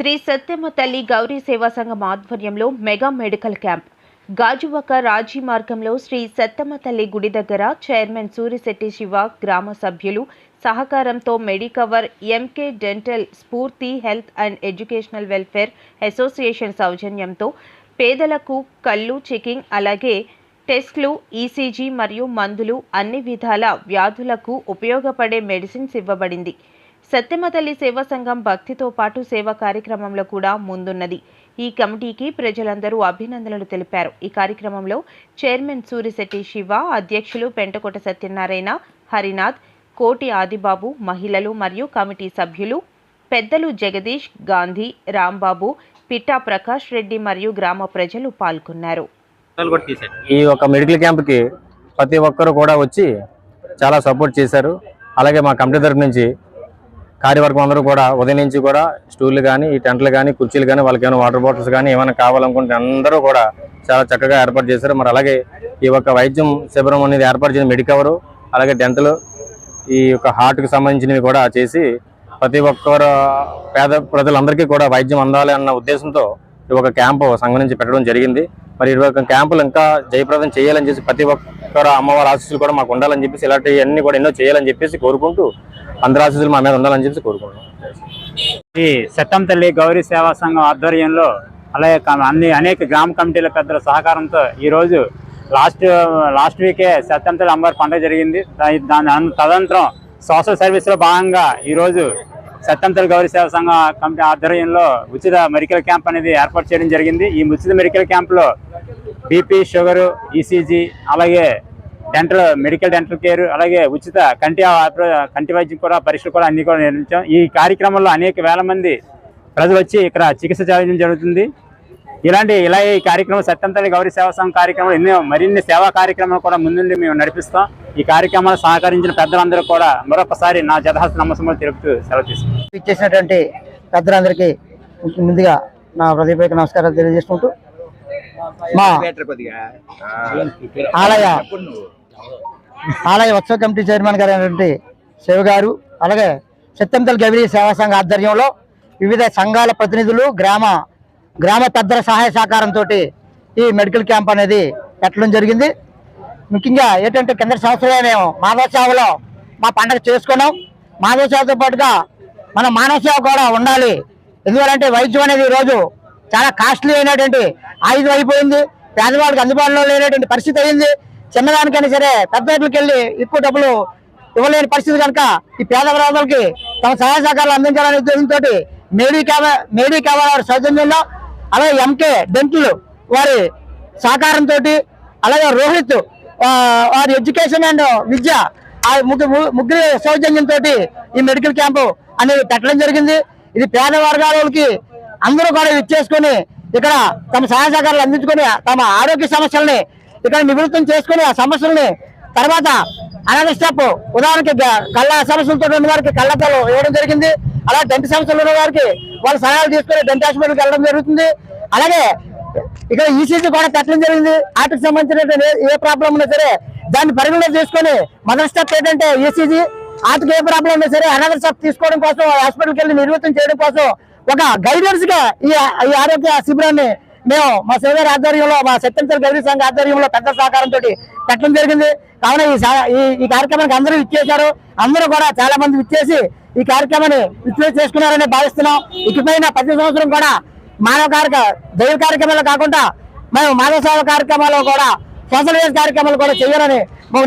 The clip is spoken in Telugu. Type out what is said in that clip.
శ్రీ సత్యమ్మ తల్లి గౌరీ సేవా సంఘం ఆధ్వర్యంలో మెగా మెడికల్ క్యాంప్. గాజువాక రాజీ మార్గంలో శ్రీ సత్తమ్మ తల్లి గుడి దగ్గర చైర్మన్ సూరిశెట్టి శివ గ్రామ సభ్యులు సహకారంతో Medicover MK dental Spoorthi health and educational welfare association సౌజన్యంతో పేదలకు కళ్ళు చెకింగ్ అలాగే టెస్ట్లు ఈసీజీ మరియు మందులు అన్ని విధాల వ్యాధులకు ఉపయోగపడే మెడిసిన్స్ ఇవ్వబడింది. సత్యమ తల్లి సేవా సంఘం భక్తితో పాటు సేవా కార్యక్రమంలో కూడా ముందున్నది. ఈ కమిటీకి ప్రజలందరూ అభినందనలు తెలిపారు. ఈ కార్యక్రమంలో చైర్మన్ సూరిశెట్టి శివ అధ్యక్షులు పెంటకోట సత్యనారాయణ హరినాథ్ కోటి ఆదిబాబు మహిళలు మరియు కమిటీ సభ్యులు పెద్దలు జగదీష్ గాంధీ రాంబాబు పిట్టా ప్రకాష్ రెడ్డి మరియు గ్రామ ప్రజలు పాల్గొన్నారు. ఈ ఒక మెడికల్ క్యాంప్కి ప్రతి ఒక్కరు కూడా వచ్చి చాలా సపోర్ట్ చేశారు. అలాగే మా కమిటీ తరపు నుంచి కార్యవర్గం అందరూ కూడా ఉదయం నుంచి కూడా స్టూళ్ళు కానీ ఈ టెంట్లు కానీ కుర్చీలు కానీ వాళ్ళకి ఏమైనా వాటర్ బాటిల్స్ కానీ ఏమైనా కావాలనుకుంటే అందరూ కూడా చాలా చక్కగా ఏర్పాటు చేశారు. మరి అలాగే ఈ యొక్క వైద్యం శిబిరం అనేది ఏర్పాటు చేసిన మెడికవరు అలాగే డెంటలు ఈ యొక్క హార్ట్కి సంబంధించినవి కూడా చేసి ప్రతి ఒక్కరు పేద ప్రజలందరికీ కూడా వైద్యం అందాలి అన్న ఉద్దేశంతో ఈ ఒక క్యాంపు సంఘం నుంచి పెట్టడం జరిగింది. మరి ఈ ఒక క్యాంపులు ఇంకా జయప్రదం చేయాలని చెప్పి ప్రతి ఒక్కరు అమ్మవారి ఆశీస్సులు కూడా మాకు ఉండాలని చెప్పేసి ఇలాంటివన్నీ కూడా ఎన్నో చేయాలని చెప్పేసి కోరుకుంటూ అందరి ఆశీస్సులు మా మీద ఉండాలని చెప్పి కోరుకుంటున్నాం. ఈ సత్తం తల్లి గౌరీ సేవా సంఘం ఆధ్వర్యంలో అలాగే అన్ని అనేక గ్రామ కమిటీల పెద్దల సహకారంతో ఈరోజు లాస్ట్ లాస్ట్ వీకే సత్యం తల్లి అమ్మవారి పండుగ జరిగింది. దాని తదనంతరం సోషల్ సర్వీస్లో భాగంగా ఈరోజు సత్యం తల్లి గౌరీ సేవా సంఘం కమిటీ ఆధ్వర్యంలో ఉచిత మెడికల్ క్యాంప్ అనేది ఏర్పాటు చేయడం జరిగింది. ఈ ఉచిత మెడికల్ క్యాంప్లో బీపీ షుగరు ఈసీజీ అలాగే డెంటల్ మెడికల్ డెంటల్ కేర్ అలాగే ఉచిత కంటి కంటి వైద్యం కూడా పరీక్షలు కూడా అన్ని కూడా నిర్వహించాం. ఈ కార్యక్రమంలో అనేక వేల మంది ప్రజలు వచ్చి ఇక్కడ చికిత్స చేయడం జరుగుతుంది. ఇలాంటి ఇలా ఈ కార్యక్రమం సత్యంతల్లి గౌరీ సేవా సంఘం కార్యక్రమం ఎన్నో మరిన్ని సేవా కార్యక్రమాలు కూడా ముందుండి మేము నడిపిస్తాం. ఈ కార్యక్రమాలు సహకరించిన పెద్దలందరూ కూడా మరొకసారి నా జతహస్త నమ్మసములు తెలుపుతూ సెలవు తీసుకుంటాం ఇచ్చేసినటువంటి పెద్దలందరికీ ముందుగా నా హృదయపూర్వక నమస్కారాలు తెలియజేసుకుంటూ మా ఆలయ ఆలయ ఉత్సవ కమిటీ చైర్మన్ గారు అయినటువంటి శివ గారు అలాగే సత్యంతల్ గవిరీ సేవా సంఘ ఆధ్వర్యంలో వివిధ సంఘాల ప్రతినిధులు గ్రామ గ్రామ తద్దర సహాయ సహకారంతో ఈ మెడికల్ క్యాంప్ అనేది పెట్టడం జరిగింది. ముఖ్యంగా ఏంటంటే కింద సంవత్సరం మేము సేవలో మా పండగ చేసుకున్నాం. మాధవసేవతో పాటుగా మన మానవ సేవ కూడా ఉండాలి. ఎందుకంటే వైద్యం అనేది ఈరోజు చాలా కాస్ట్లీ అయినటువంటి ఆయుధం అయిపోయింది. పేదవాళ్ళకి అందుబాటులో లేనటువంటి పరిస్థితి అయింది. చిన్నదానికైనా సరే పెద్ద వెళ్ళి ఎక్కువ డబ్బులు ఇవ్వలేని పరిస్థితి కనుక ఈ పేద ప్రజలకి తమ సహాయ సహకారాలు అందించాలనే ఉద్దేశంతో మేడీ కేవ మేడీ కేవ వారి సౌజన్యంలో అలాగే ఎంకే డెంటల్ వారి సహకారంతో అలాగే రోహిత్ వారి ఎడ్యుకేషన్ అండ్ విద్య ఆ ముగ్గురు ముగ్గురు సౌజన్యంతో ఈ మెడికల్ క్యాంపు అనేది పెట్టడం జరిగింది. ఇది పేద వర్గాల వాళ్ళకి అందరూ కూడా ఇచ్చేసుకొని ఇక్కడ తమ సహాయ సహకారాలు అందించుకొని తమ ఆరోగ్య సమస్యల్ని ఇక్కడ నివృత్తం చేసుకుని ఆ సమస్యల్ని తర్వాత అనదర్ స్టెప్ ఉదాహరణకి కళ్ళ సమస్యలతో ఉన్న వారికి కళ్ళతో ఇవ్వడం జరిగింది. అలాగే డెంట్ సమస్యలు ఉన్న వారికి వాళ్ళ సహాయాలు తీసుకొని డెంట్ హాస్పిటల్కి వెళ్ళడం జరుగుతుంది. అలాగే ఇక్కడ ఈసీజీ కూడా పెట్టడం జరిగింది. వాటికి సంబంధించిన ఏ ప్రాబ్లం ఉన్నా సరే దాన్ని పరిగణలో తీసుకొని మొదటి స్టెప్ ఏంటంటే ఈసీజీ వాటికి ఏ ప్రాబ్లం ఉన్నా సరే అనదర్ స్టెప్ తీసుకోవడం కోసం హాస్పిటల్కి వెళ్ళి నిర్వృత్తం చేయడం కోసం ఒక గైడెన్స్గా ఈ ఆరోగ్య శిబిరాన్ని మేము మా సేవర్ ఆధ్వర్యంలో మా సత్యంతర గౌరీ సంఘ ఆధ్వర్యంలో పెద్ద సహకారంతో పెట్టడం జరిగింది. కావున ఈ ఈ- కార్యక్రమానికి అందరూ ఇచ్చేశారు అందరూ కూడా చాలా మంది ఇచ్చేసి ఈ కార్యక్రమాన్ని విచ్చే చేసుకున్నారని భావిస్తున్నాం. ఇకపైన ప్రతి సంవత్సరం కూడా మానవ కార్యక దైవ కార్యక్రమాలు కాకుండా మేము మానవ సేవ కార్యక్రమాలు కూడా సోషల్ కార్యక్రమాలు కూడా చేయాలని మేము